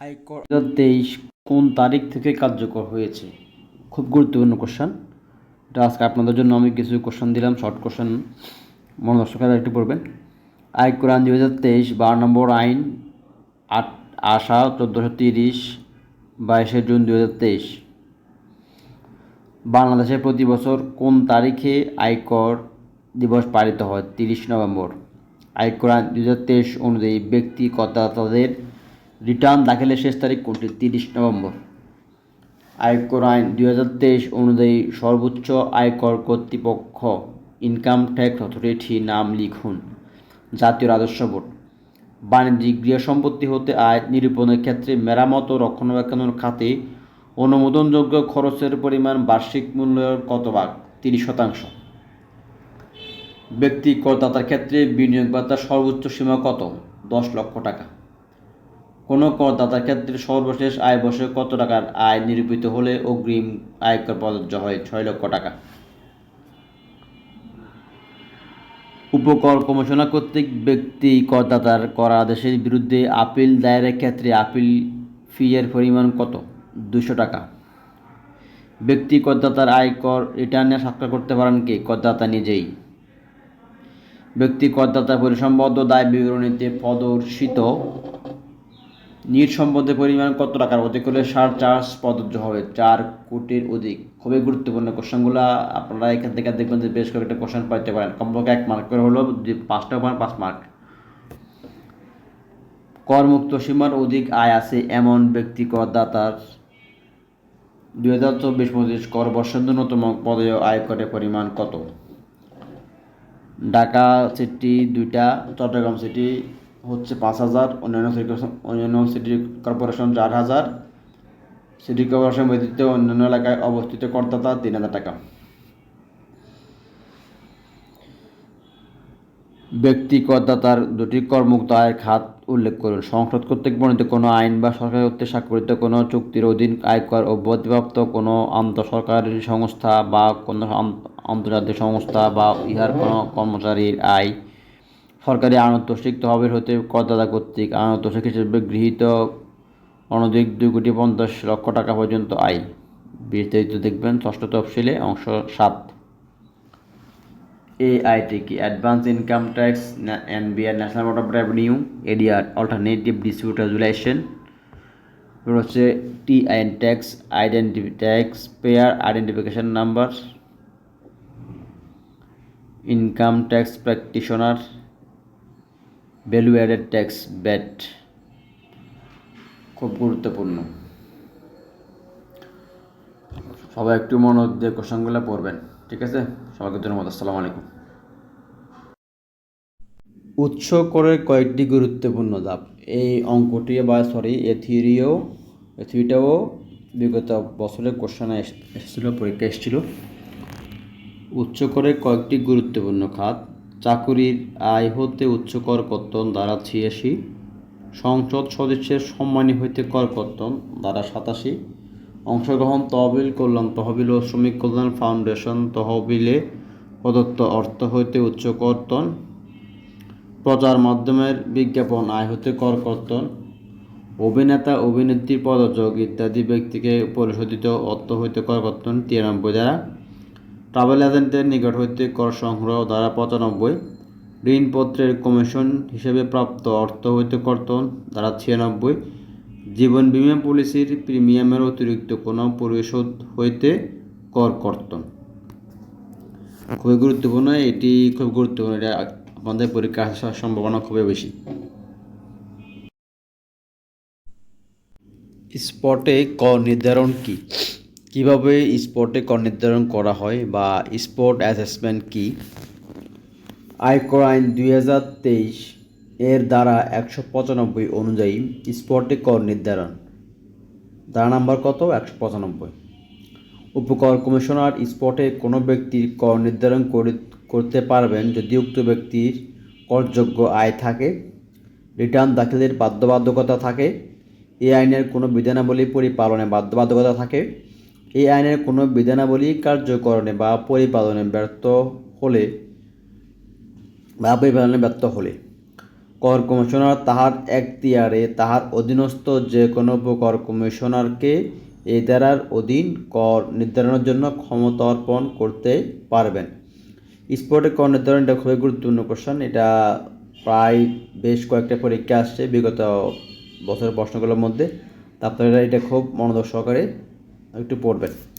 আয়কর দু তেইশ কোন তারিখ থেকে কার্যকর হয়েছে? খুব গুরুত্বপূর্ণ কোশ্চান এটা আজকে আপনাদের জন্য আমি কিছু কোশ্চেন দিলাম শর্ট কোশ্চেন মনোদর্শকেরা একটু পড়বেন। আয়কর আইন দু হাজার তেইশ, বারো নম্বর আইন, আট, আশা চোদ্দোশো তিরিশ, বাইশে জুন দু হাজার তেইশ। বাংলাদেশে প্রতি বছর কোন তারিখে আয়কর দিবস পালিত হয়? তিরিশ নভেম্বর। আয়কর আইন দুই হাজার তেইশ অনুযায়ী ব্যক্তি করদাতাদের রিটার্ন দাখিলের শেষ তারিখ কোনটি? তিরিশ নভেম্বর। আয়কর আইন দুই হাজার তেইশ অনুযায়ী সর্বোচ্চ আয়কর কর্তৃপক্ষ ইনকাম ট্যাক্স অথরিটি নাম লিখুন। জাতীয় রাজস্ব বোর্ড। বাণিজ্যিক গৃহ সম্পত্তি হতে আয় নিরূপণের ক্ষেত্রে মেরামত ও রক্ষণাবেক্ষণের খাতে অনুমোদনযোগ্য খরচের পরিমাণ বার্ষিক মূল্যের কত ভাগ তিরিশ শতাংশ। ব্যক্তি করদাতার ক্ষেত্রে বিনিয়োগ ভাতার সর্বোচ্চ সীমা কত? দশ লক্ষ টাকা। কোনো করদাতার ক্ষেত্রে সর্বশেষ আয় বছরে কত টাকার আয় নিরূপিত হলে অগ্রিম আয়কর প্রযোজ্য হয়? ছয় লক্ষ টাকা। উপকর কমিশনার কর্তৃক ব্যক্তি করদাতার কর আদেশের বিরুদ্ধে আপিল দায়েরের ক্ষেত্রে আপিল ফিয়ের পরিমাণ কত? দুশো টাকা। ব্যক্তি করদাতার আয়কর রিটার্নে স্বাক্ষর করতে পারেন কি? করদাতা নিজেই। ব্যক্তি করদাতা পরিসম্বদ্ধ দায় বিবরণীতে প্রদর্শিত নিট সম্পদের পরিমাণ কত টাকার অধিক হলে সার চার্জ প্রযোজ্য হবে? চার কোটির অধিক। খুবই গুরুত্বপূর্ণ কোশ্চেনগুলো আপনারা এখান থেকে দেখবেন যে বেশ কয়েকটা কোশ্চেন পাইতে পারেন। কমপক্ষে এক মার্ক করে হলো যে পাঁচটা পান পাঁচ মার্ক। করমুক্ত সীমার অধিক আয় আছে এমন ব্যক্তি করদাতার। দুই হাজার চব্বিশ পঁচিশ কর বর্ষের ন্যূনতম পদেয় আয়করের পরিমাণ কত? ঢাকা সিটি দুইটা, চট্টগ্রাম সিটি হচ্ছে পাঁচ হাজার, অন্যান্য অন্যান্য সিটি কর্পোরেশন চার হাজার সিটি কর্পোরেশন ব্যতীত অন্যান্য এলাকায় অবস্থিত করদাতা তিন হাজার টাকা। ব্যক্তি করদাতার দুটি করমুক্ত আয়ের খাত উল্লেখ করুন। সংসদ কর্তৃক বর্ণিত কোনো আইন বা সরকার কর্তৃক স্বাক্ষরিত কোনো চুক্তির অধীন আয়কর ও বধিপ্রাপ্ত কোনো আন্তঃসরকারি সংস্থা বা কোনো আন্তর্জাতিক সংস্থা বা ইহার কোনো কর্মচারীর আয় সরকারি আনতোষিক তহবিল হতে করদাতা কর্তৃক আনতোষিক হিসেবে গৃহীত অনধিক দুই কোটি পঞ্চাশ লক্ষ টাকা পর্যন্ত আয়। বিস্তারিত দেখবেন ষষ্ঠ তফসিলে অংশ সাত। এআইটি কি? Advance income tax NBR, national board of revenue, ADR, alternative dispute resolution হচ্ছে TIN tax, identi, tax payer identification number, income tax practitioner value added tax VAT খুব গুরুত্বপূর্ণ। সবাই একটু মনোযোগ দিয়ে কোশ্চেনগুলো পড়বেন, ঠিক আছে? সবাইকে ধন্যবাদ, আসসালামু আলাইকুম। উৎস করে কয়েকটি গুরুত্বপূর্ণ ধাপ। এই অঙ্কটি বা সরি এ থিওরিও, এ থিওরিটাও বিগত বছরের কোশ্চেনে এসেছিল পরীক্ষা এসেছিল। উচ্চ করে কয়েকটি গুরুত্বপূর্ণ খাত চাকুরির আয় হতে উচ্চ কর কর্তন দ্বারা ছিয়াশি। সংসদ সদস্যের সম্মানী হইতে কর কর্তন দ্বারা সাতাশি। অংশগ্রহণ তহবিল, কল্যাণ তহবিল ও শ্রমিক কল্যাণ ফাউন্ডেশন তহবিলে প্রদত্ত অর্থ হইতে উচ্চ কর্তন প্রচার মাধ্যমের বিজ্ঞাপন আয় হতে কর কর্তন অভিনেতা, অভিনেত্রী প্রযোজক ইত্যাদি ব্যক্তিকে পরিশোধিত অর্থ হইতে কর কর্তন তিরানব্বই দ্বারা ট্রাভেল এজেন্টের নিকট হইতে কর সংগ্রহ দ্বারা পঁচানব্বই, ঋণপত্রের কমিশন হিসেবে প্রাপ্ত অর্থ হইতে কর্তন দ্বারা ছিয়ানব্বই, জীবন বীমা পলিসির প্রিমিয়ামের অতিরিক্ত কোনো পরিশোধ হইতে কর কর্তন। খুবই গুরুত্বপূর্ণ, এটি খুব গুরুত্বপূর্ণ, এটা আমাদের পরীক্ষা আসার সম্ভাবনা খুবই বেশি। স্পটে কর নির্ধারণ কি? কীভাবে স্পটে কর নির্ধারণ করা হয় বা স্পট অ্যাসেসমেন্ট কি? আয়কর আইন দুই হাজার তেইশ এর দ্বারা একশো পঁচানব্বই অনুযায়ী স্পটে কর নির্ধারণ ধারা নাম্বার কত? একশো পঁচানব্বই। উপকর কমিশনার স্পটে কোনো ব্যক্তির কর নির্ধারণ করে- করতে পারবেন যদি উক্ত ব্যক্তির করযোগ্য আয় থাকে রিটার্ন দাখিলের বাধ্যবাধকতা থাকে, এই আইনের কোনো বিধানাবলী পরিপালনে বাধ্যবাধকতা থাকে এই আইনের কোনো বিধানাবলী কার্যকরণে বা পরিপালনে ব্যর্থ হলে বা পরিপালনে ব্যর্থ হলে, কর কমিশনার তাহার এখতিয়ারে তাহার অধীনস্থ যে কোনো কর কমিশনারকে এই ধারার অধীন কর নির্ধারণের জন্য ক্ষমতা অর্পণ করতে পারবেন। স্পটে কর নির্ধারণ এটা খুবই গুরুত্বপূর্ণ কোশ্চেন এটা প্রায় বেশ কয়েকটা পরীক্ষা আসছে বিগত বছরের প্রশ্নগুলোর মধ্যে। তা আপনারা এটা খুব মনোযোগ সহকারে একটু পড়বেন।